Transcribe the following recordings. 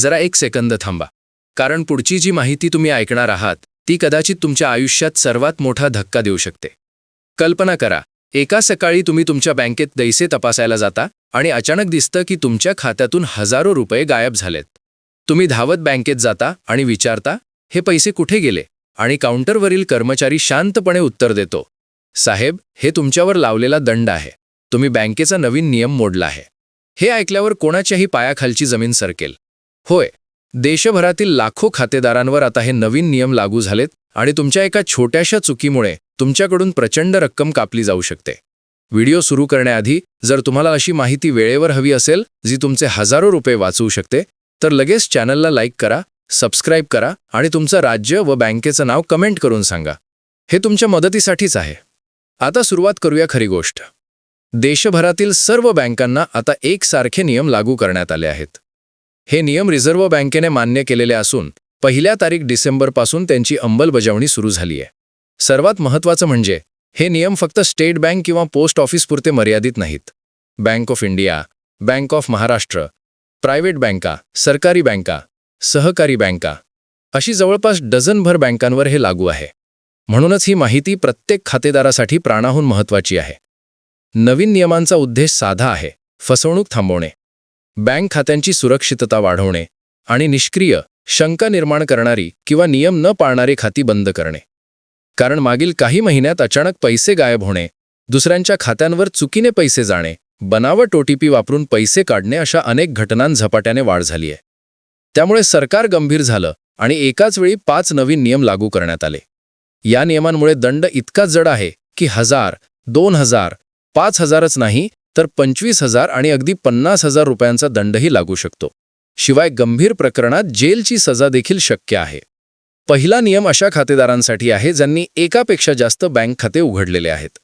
जरा एक सेकंद थांबा. कारण पुढची जी माहिती तुम्ही ऐकणार आहात ती कदाचित तुमच्या आयुष्यात सर्वात मोठा धक्का देऊ शकते. कल्पना करा एका सकाळी तुम्ही तुमच्या बँकेत दैसे तपासायला जाता आणि अचानक दिसतं की तुमच्या खात्यातून हजारो रुपये गायब झालेत. तुम्ही धावत बँकेत जाता आणि विचारता हे पैसे कुठे गेले? आणि काउंटरवरील कर्मचारी शांतपणे उत्तर देतो साहेब हे तुमच्यावर लावलेला दंड आहे. तुम्ही बँकेचा नवीन नियम मोडला आहे. हे ऐकल्यावर कोणाच्याही पायाखालची जमीन सरकेल. होय देशभरातील लाखो खातेदारांवर आता हे नवीन नियम लागू झालेत आणि तुमच्या एका छोट्याशा चुकीमुळे तुमच्याकडून प्रचंड रक्कम कापली जाऊ शकते. व्हिडिओ सुरू करण्याआधी जर तुम्हाला अशी माहिती वेळेवर हवी असेल जी तुमचे हजारो रुपये वाचवू शकते तर लगेच चॅनलला लाईक करा सबस्क्राईब करा आणि तुमचं राज्य व बँकेचं नाव कमेंट करून सांगा. हे तुमच्या मदतीसाठीच आहे. आता सुरुवात करूया खरी गोष्ट. देशभरातील सर्व बँकांना आता एकसारखे नियम लागू करण्यात आले आहेत. हे नियम रिझर्व्ह बँकेने मान्य केलेले असून पहिल्या तारीख डिसेंबरपासून त्यांची अंमलबजावणी सुरू झाली आहे. सर्वात महत्त्वाचं म्हणजे हे नियम फक्त स्टेट बँक किंवा पोस्ट ऑफिसपुरते मर्यादित नाहीत. Bank of India bank of Maharashtra private बँका सरकारी बँका सहकारी बँका अशी जवळपास डझनभर बँकांवर हे लागू आहे. म्हणूनच ही माहिती प्रत्येक खातेदारासाठी प्राणाहून महत्त्वाची आहे. नवीन नियमांचा उद्देश साधा आहे. फसवणूक थांबवणे. बँक खात्यांची सुरक्षितता वाढवणे आणि निष्क्रिय शंका निर्माण करणारी किंवा नियम न पाळणारी खाती बंद करणे. कारण मागील काही महिन्यात अचानक पैसे गायब होणे दुसऱ्यांच्या खात्यांवर चुकीने पैसे जाणे बनावट ओटीपी वापरून पैसे काढणे अशा अनेक घटनां झपाट्याने वाढ झाली आहे त्यामुळे सरकार गंभीर झालं आणि एकाच वेळी पाच नवीन नियम लागू करण्यात आले. या नियमांमुळे दंड इतका जड आहे की हजार दोन हजार पाच हजारच नाही तर पंचवीस हजार आणि अगदी पन्नास हजार रुपयांचा दंडही लागू शकतो. शिवाय गंभीर प्रकरणात जेलची सजा देखील शक्य आहे. पहिला नियम अशा खातेदारांसाठी आहे ज्यांनी एकापेक्षा जास्त बँक खाते उघडलेले आहेत.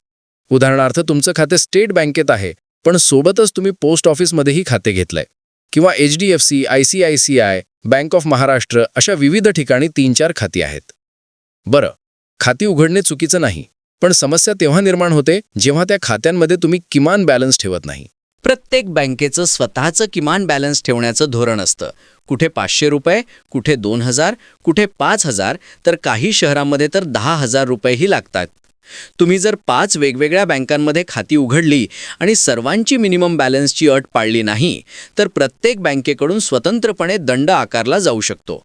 उदाहरणार्थ तुमचं खाते स्टेट बँकेत आहे पण सोबतच तुम्ही पोस्ट ऑफिसमध्येही खाते घेतलंय. किंवा H D F C I C I C I bank of Maharashtra अशा विविध ठिकाणी तीन चार खाती आहेत. बरं खाती उघडणे चुकीचं नाही. पण समस्या तेव्हा निर्माण होते जेव्हा त्या खात्यांमध्ये तुम्ही किमान बॅलन्स ठेवत नाही. प्रत्येक बँकेचं स्वतःचं किमान बॅलन्स ठेवण्याचं धोरण असतं. कुठे पाचशे रुपये कुठे दोन हजार कुठे पाच हजार तर काही शहरांमध्ये तर दहा हजार रुपयेही लागतात. तुम्ही जर पाच वेगवेगळ्या बँकांमध्ये खाती उघडली आणि सर्वांची मिनिमम बॅलन्सची अट पाळली नाही तर प्रत्येक बँकेकडून स्वतंत्रपणे दंड आकारला जाऊ शकतो.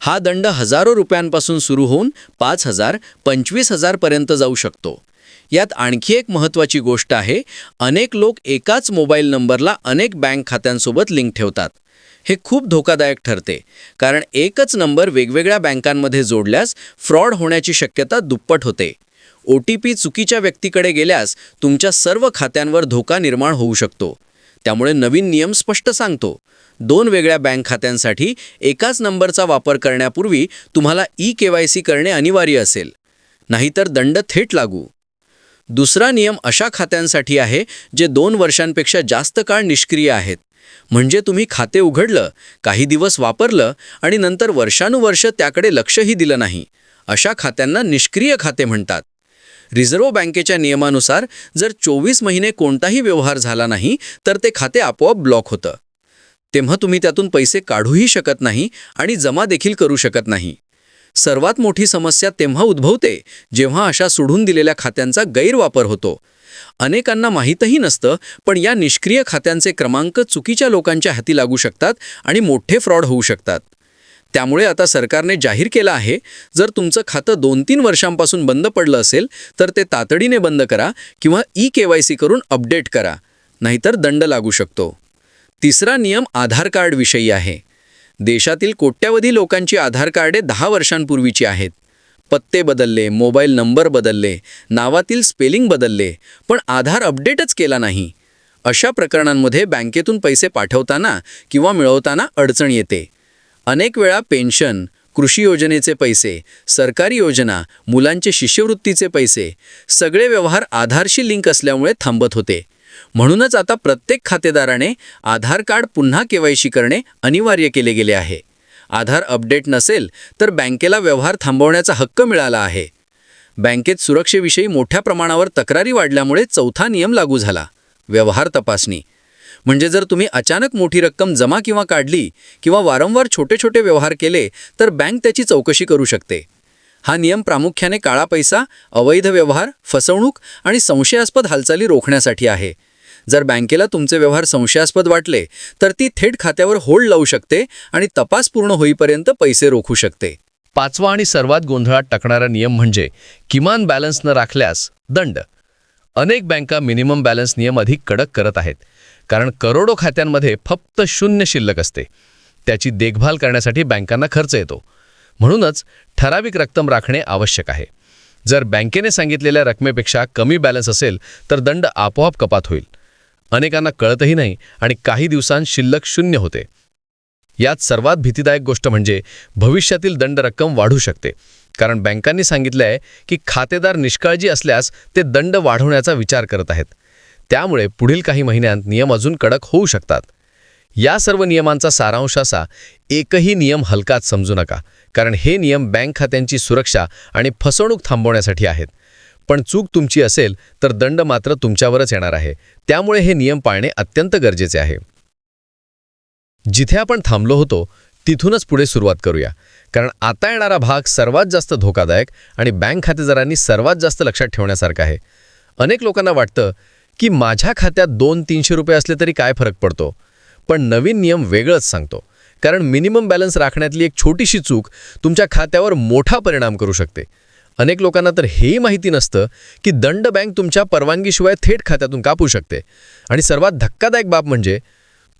हा दंड हजारो रुपयांपासून सुरू होऊन पाच हजार पंचवीस हजारपर्यंत जाऊ शकतो. यात आणखी एक महत्त्वाची गोष्ट आहे अनेक लोक एकाच मोबाईल नंबरला अनेक बँक खात्यांसोबत लिंक ठेवतात. हे खूप धोकादायक ठरते कारण एकच नंबर वेगवेगळ्या बँकांमध्ये जोडल्यास फ्रॉड होण्याची शक्यता दुप्पट होते. ओ टी पी चुकीच्या व्यक्तीकडे गेल्यास तुमच्या सर्व खात्यांवर धोका निर्माण होऊ शकतो. त्यामुळे नवीन नियम स्पष्ट सांगतो. दोन वेगळ्या बँक खात्यांसाठी एकाच नंबरचा वापर करण्यापूर्वी तुम्हाला ई के वाय सी करणे अनिवार्य असेल. नाहीतर दंड थेट लागू. दुसरा नियम अशा खात्यांसाठी आहे जे दोन वर्षांपेक्षा जास्त काळ निष्क्रिय आहेत. म्हणजे तुम्ही खाते उघडलं काही दिवस वापरलं आणि नंतर वर्षानुवर्ष त्याकडे लक्षही दिलं नाही. अशा खात्यांना निष्क्रिय खाते म्हणतात. रिझर्व्ह बँकेच्या नियमानुसार जर चोवीस महिने कोणताही व्यवहार झाला नाही तर ते खाते आपोआप ब्लॉक होतं. तेव्हा तुम्ही त्यातून पैसे काढूही शकत नाही आणि जमा देखील करू शकत नाही. सर्वात मोठी समस्या तेव्हा उद्भवते जेव्हा अशा सोडून दिलेल्या खात्यांचा गैरवापर होतो. अनेकांना माहीतही नसतं पण या निष्क्रिय खात्यांचे क्रमांक चुकीच्या लोकांच्या हाती लागू शकतात आणि मोठे फ्रॉड होऊ शकतात. त्यामुळे आता सरकारने जाहीर केलं आहे जर तुमचं खातं दोन तीन वर्षांपासून बंद पडलं असेल तर ते तातडीने बंद करा किंवा ई के वाय सी करून अपडेट करा नाहीतर दंड लागू शकतो. तिसरा नियम आधार कार्ड विषयी आहे. देशातील कोट्यावधी लोकांची आधार कार्डे दहा वर्षांपूर्वीची आहेत. पत्ते बदलले मोबाईल नंबर बदलले नावातील स्पेलिंग बदलले पण आधार अपडेटच केला नाही. अशा प्रकरणांमध्ये बँकेतून पैसे पाठवताना किंवा मिळवताना अडचण येते. अनेक वेळा पेन्शन कृषी योजनेचे पैसे सरकारी योजना मुलांचे शिष्यवृत्तीचे पैसे सगळे व्यवहार आधारशी लिंक असल्यामुळे थांबत होते. म्हणूनच आता प्रत्येक खातेदाराने आधार कार्ड पुन्हा केवायसी करणे अनिवार्य केले गेले आहे. आधार अपडेट नसेल तर बँकेला व्यवहार थांबवण्याचा हक्क मिळाला आहे. बँकेत सुरक्षेविषयी मोठ्या प्रमाणावर तक्रारी वाढल्यामुळे चौथा नियम लागू झाला. व्यवहार तपासणी. म्हणजे जर तुम्ही अचानक मोठी रक्कम जमा किंवा काढली किंवा वारंवार छोटे छोटे व्यवहार केले तर बँक त्याची चौकशी करू शकते. हा नियम प्रामुख्याने काळा पैसा अवैध व्यवहार फसवणूक आणि संशयास्पद हालचाली रोखण्यासाठी आहे. जर बँकेला तुमचे व्यवहार संशयास्पद वाटले तर ती थेट खात्यावर होल्ड लावू शकते आणि तपास पूर्ण होईपर्यंत पैसे रोखू शकते. पाचवा आणि सर्वात गोंधळात टाकणारा नियम म्हणजे किमान बॅलन्स न राखल्यास दंड. अनेक बँका मिनिमम बॅलन्स नियम अधिक कडक करत आहेत कारण करोडो खात्यांमध्ये फक्त शून्य शिल्लक असते. त्याची देखभाल करण्यासाठी बँकांना खर्च येतो. म्हणूनच ठराविक रक्कम राखणे आवश्यक आहे. जर बँकेने सांगितलेल्या रकमेपेक्षा कमी बॅलन्स असेल तर दंड आपोआप कपात होईल. अनेकांना कळतही नाही आणि काही दिवसांत शिल्लक शून्य होते. यात सर्वात भीतीदायक गोष्ट म्हणजे भविष्यातील दंड रक्कम वाढू शकते. कारण बँकांनी सांगितलं आहे की खातेदार निष्काळजी असल्यास ते दंड वाढवण्याचा विचार करत आहेत. त्यामुळे पुढील काही महिन्यांत नियम अजून कडक होऊ शकतात. या सर्व नियमांचा सारांश असा एकही नियम हलकाच समजू नका. कारण हे नियम बँक खात्यांची सुरक्षा आणि फसवणूक थांबवण्यासाठी आहेत. पण चूक तुमची असेल तर दंड मात्र तुमच्यावरच येणार आहे. त्यामुळे हे नियम पाळणे अत्यंत गरजेचे आहे. जिथे आपण थांबलो होतो तिथूनच पुढे सुरुवात करूया. कारण आता येणारा भाग सर्वात जास्त धोकादायक आणि बँक खातेदारांनी सर्वात जास्त लक्षात ठेवण्यासारखा आहे. अनेक लोकांना वाटतं की माझ्या खात्यात दोन तीनशे रुपये असले तरी काय फरक पडतो? पण नवीन नियम वेगळंच सांगतो. कारण मिनिमम बॅलन्स राखण्यातली एक छोटीशी चूक तुमच्या खात्यावर मोठा परिणाम करू शकते. अनेक लोकांना तर हेही माहिती नसतं की दंड बँक तुमच्या परवानगीशिवाय थेट खात्यातून कापू शकते. आणि सर्वात धक्कादायक बाब म्हणजे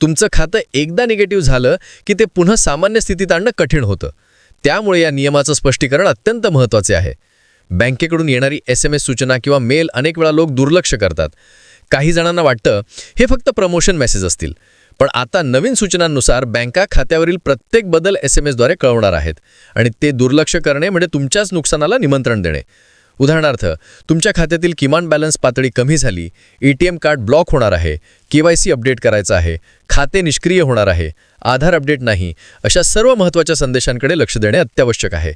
तुमचं खातं एकदा निगेटिव्ह झालं की ते पुन्हा सामान्य स्थितीत आणणं कठीण होतं. त्यामुळे या नियमाचं स्पष्टीकरण अत्यंत महत्त्वाचे आहे. बँकेकडून येणारी एस एम एस सूचना किंवा मेल अनेक वेळा लोक दुर्लक्ष करतात. काही जणांना वाटतं हे फक्त प्रमोशन मेसेज असतील. पण आता नवीन सूचनांनुसार बँका खात्यावरील प्रत्येक बदल एस एम एसद्वारे कळवणार आहेत आणि ते दुर्लक्ष करणे म्हणजे तुमच्याच नुकसानाला निमंत्रण देणे. उदाहरणार्थ तुमच्या खात्यातील किमान बॅलन्स पातळी कमी झाली A T M card block होणार आहे के वाय सी अपडेट करायचं आहे खाते निष्क्रिय होणार आहे आधार अपडेट नाही अशा सर्व महत्त्वाच्या संदेशांकडे लक्ष देणे अत्यावश्यक आहे.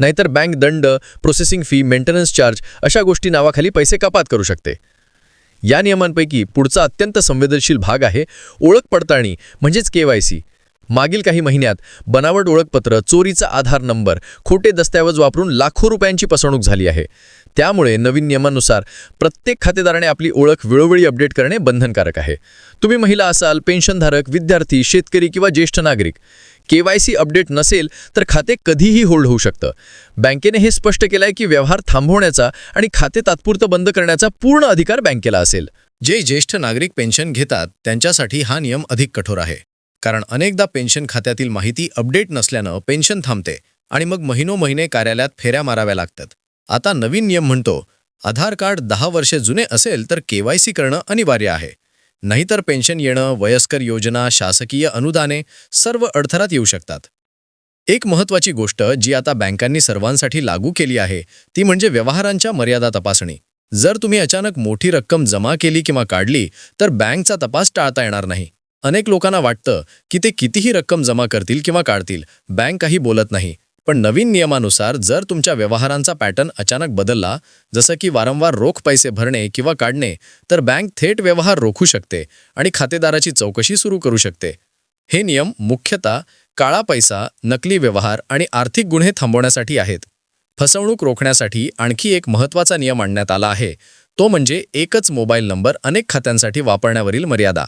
नाहीतर बँक दंड प्रोसेसिंग फी मेंटेनन्स चार्ज अशा गोष्टी नावाखाली पैसे कपात करू शकते. या नियमांपैकी पुढचा अत्यंत संवेदनशील भाग आहे ओळख पडताळणी म्हणजेच के वाय सी. मागील काही महिन्यात बनावट ओळखपत्र चोरीचा आधार नंबर खोटे दस्तऐवज वापरून लाखो रुपयांची फसवणूक झाली आहे. त्यामुळे नवीन नियमानुसार प्रत्येक खातेदाराने आपली ओळख वेळोवेळी अपडेट करणे बंधनकारक आहे. तुम्ही महिला असाल पेन्शनधारक विद्यार्थी शेतकरी किंवा ज्येष्ठ नागरिक के वाय सी अपडेट नसेल तर खाते कधीही होल्ड होऊ शकतं. बँकेने हे स्पष्ट केलं आहे की व्यवहार थांबवण्याचा आणि खाते तात्पुरतं बंद करण्याचा पूर्ण अधिकार बँकेला असेल. जे ज्येष्ठ नागरिक पेन्शन घेतात त्यांच्यासाठी हा नियम अधिक कठोर आहे. कारण अनेकदा पेन्शन खात्यातील माहिती अपडेट नसल्यानं पेन्शन थांबते आणि मग महिनो महिने कार्यालयात फेऱ्या माराव्या लागतात. आता नवीन नियम म्हणतो आधार कार्ड दहा वर्षे जुने असेल तर केवायसी करणं अनिवार्य आहे. नाहीतर पेन्शन येणं वयस्कर योजना शासकीय अनुदाने सर्व अडथळात येऊ शकतात. एक महत्त्वाची गोष्ट जी आता बँकांनी सर्वांसाठी लागू केली आहे ती म्हणजे व्यवहारांच्या मर्यादा तपासणी. जर तुम्ही अचानक मोठी रक्कम जमा केली किंवा काढली तर बँकचा तपास टाळता येणार नाही. अनेक लोकांना वाटतं की ते कितीही रक्कम जमा करतील किंवा काढतील बँक काही बोलत नाही. पण नवीन नियमानुसार जर तुमच्या व्यवहारांचा पॅटर्न अचानक बदलला जसं की वारंवार रोख पैसे भरणे किंवा काढणे तर बँक थेट व्यवहार रोखू शकते आणि खातेदाराची चौकशी सुरू करू शकते. हे नियम मुख्यतः काळा पैसा नकली व्यवहार आणि आर्थिक गुन्हे थांबवण्यासाठी आहेत. फसवणूक रोखण्यासाठी आणखी एक महत्त्वाचा नियम आणण्यात आला आहे. तो म्हणजे एकच मोबाईल नंबर अनेक खात्यांसाठी वापरण्यावरील मर्यादा.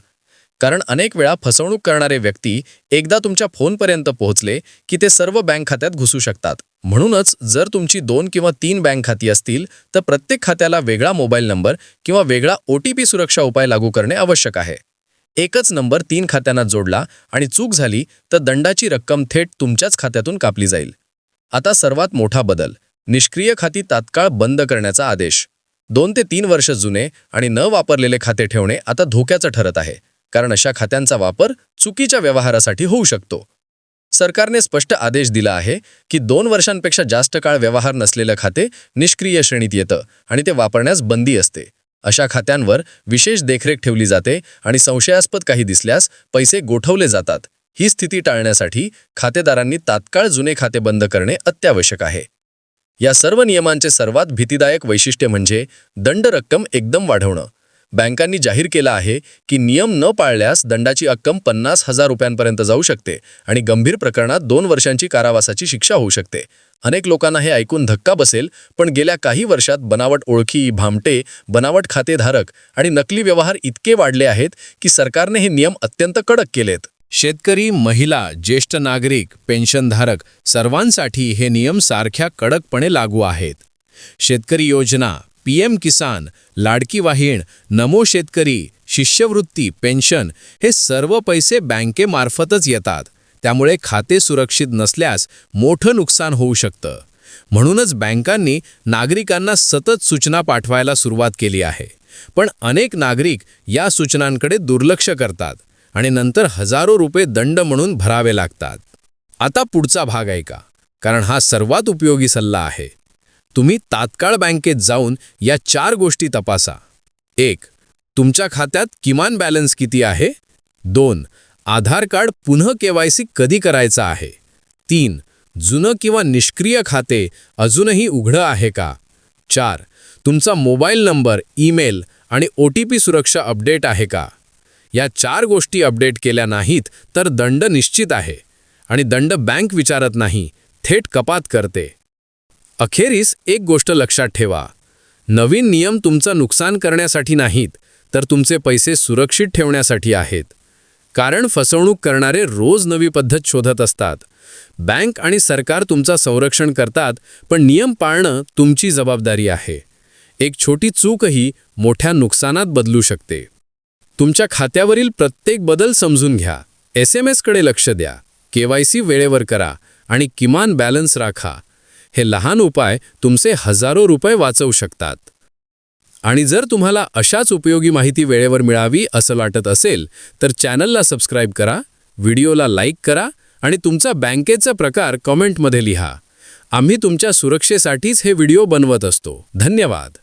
कारण अनेक वेळा फसवणूक करणारे व्यक्ती एकदा तुमच्या फोनपर्यंत पोहोचले की ते सर्व बँक खात्यात घुसू शकतात. म्हणूनच जर तुमची दोन किंवा तीन बँक खाती असतील तर प्रत्येक खात्याला वेगळा मोबाईल नंबर किंवा वेगळा ओ टी पी सुरक्षा उपाय लागू करणे आवश्यक आहे. एकच नंबर तीन खात्यांना जोडला आणि चूक झाली तर दंडाची रक्कम थेट तुमच्याच खात्यातून कापली जाईल. आता सर्वात मोठा बदल निष्क्रिय खाती तात्काळ बंद करण्याचा आदेश. दोन ते तीन वर्ष जुने आणि न वापरलेले खाते ठेवणे आता धोक्याचं ठरत आहे. कारण अशा खात्यांचा वापर चुकीच्या व्यवहारासाठी होऊ शकतो. सरकारने स्पष्ट आदेश दिला आहे की दोन वर्षांपेक्षा जास्त काळ व्यवहार नसलेलं खाते निष्क्रिय श्रेणीत येतं आणि ते वापरण्यास बंदी असते. अशा खात्यांवर विशेष देखरेख ठेवली जाते आणि संशयास्पद काही दिसल्यास पैसे गोठवले जातात. ही स्थिती टाळण्यासाठी खातेदारांनी तात्काळ जुने खाते बंद करणे अत्यावश्यक आहे. या सर्व नियमांचे सर्वात भीतीदायक वैशिष्ट्य म्हणजे दंड रक्कम एकदम वाढवणं. बँकांनी जाहीर केलं आहे की नियम न पाळल्यास दंडाची रक्कम पन्नास हजार रुपयांपर्यंत जाऊ शकते आणि गंभीर प्रकरणात दोन वर्षांची कारावासाची शिक्षा होऊ शकते. अनेक लोकांना हे ऐकून धक्का बसेल पण गेल्या काही वर्षात बनावट ओळखी भामटे बनावट खातेधारक आणि नकली व्यवहार इतके वाढले आहेत की सरकारने हे नियम अत्यंत कडक केलेत. शेतकरी महिला ज्येष्ठ नागरिक पेन्शनधारक सर्वांसाठी हे नियम सारख्या कडकपणे लागू आहेत. शेतकरी योजना पी एम किसान लाडकी वाहीण नमो शेतकरी शिष्यवृत्ती पेन्शन हे सर्व पैसे बँकेमार्फतच येतात. त्यामुळे खाते सुरक्षित नसल्यास मोठं नुकसान होऊ शकतं. म्हणूनच बँकांनी नागरिकांना सतत सूचना पाठवायला सुरुवात केली आहे. पण अनेक नागरिक या सूचनांकडे दुर्लक्ष करतात आणि नंतर हजारो रुपये दंड म्हणून भरावे लागतात. आता पुढचा भाग ऐका कारण हा सर्वात उपयोगी सल्ला आहे. तुम्ही तात्काळ बँकेत जाऊन या चार गोष्टी तपासा. एक तुमच्या खात्यात किमान बॅलन्स किती आहे? दोन आधार कार्ड पुन्हा केवायसी कधी करायचं आहे? तीन जुनं किंवा निष्क्रिय खाते अजूनही उघडं आहे का? चार तुमचा मोबाईल नंबर ईमेल आणि ओ टी पी सुरक्षा अपडेट आहे का? या चार गोष्टी अपडेट केल्या नाहीत तर दंड निश्चित आहे आणि दंड बँक विचारत नाही थेट कपात करते. अखेरीस एक गोष्ट लक्षात ठेवा. नवीन नियम तुमचं नुकसान करण्यासाठी नाहीत तर तुमचे पैसे सुरक्षित ठेवण्यासाठी आहेत. कारण फसवणूक करणारे रोज नवी पद्धत शोधत असतात. बँक आणि सरकार तुमचा संरक्षण करतात पण नियम पाळणं तुमची जबाबदारी आहे. एक छोटी चूकही मोठ्या नुकसानात बदलू शकते. तुमच्या खात्यावरील प्रत्येक बदल समजून घ्या. एस एम एसकडे लक्ष द्या. केवायसी वेळेवर करा आणि किमान बॅलन्स राखा. हे लहान उपाय तुमचे हजारो रुपये वाचवू शकतात. आणि जर तुम्हाला अशाच उपयोगी माहिती वेळेवर मिळावी असं वाटत असेल तर चॅनलला सबस्क्राईब करा व्हिडिओला लाईक करा आणि तुमचा बँकेचा प्रकार कमेंटमध्ये लिहा. आम्ही तुमच्या सुरक्षेसाठीच हे व्हिडिओ बनवत असतो. धन्यवाद!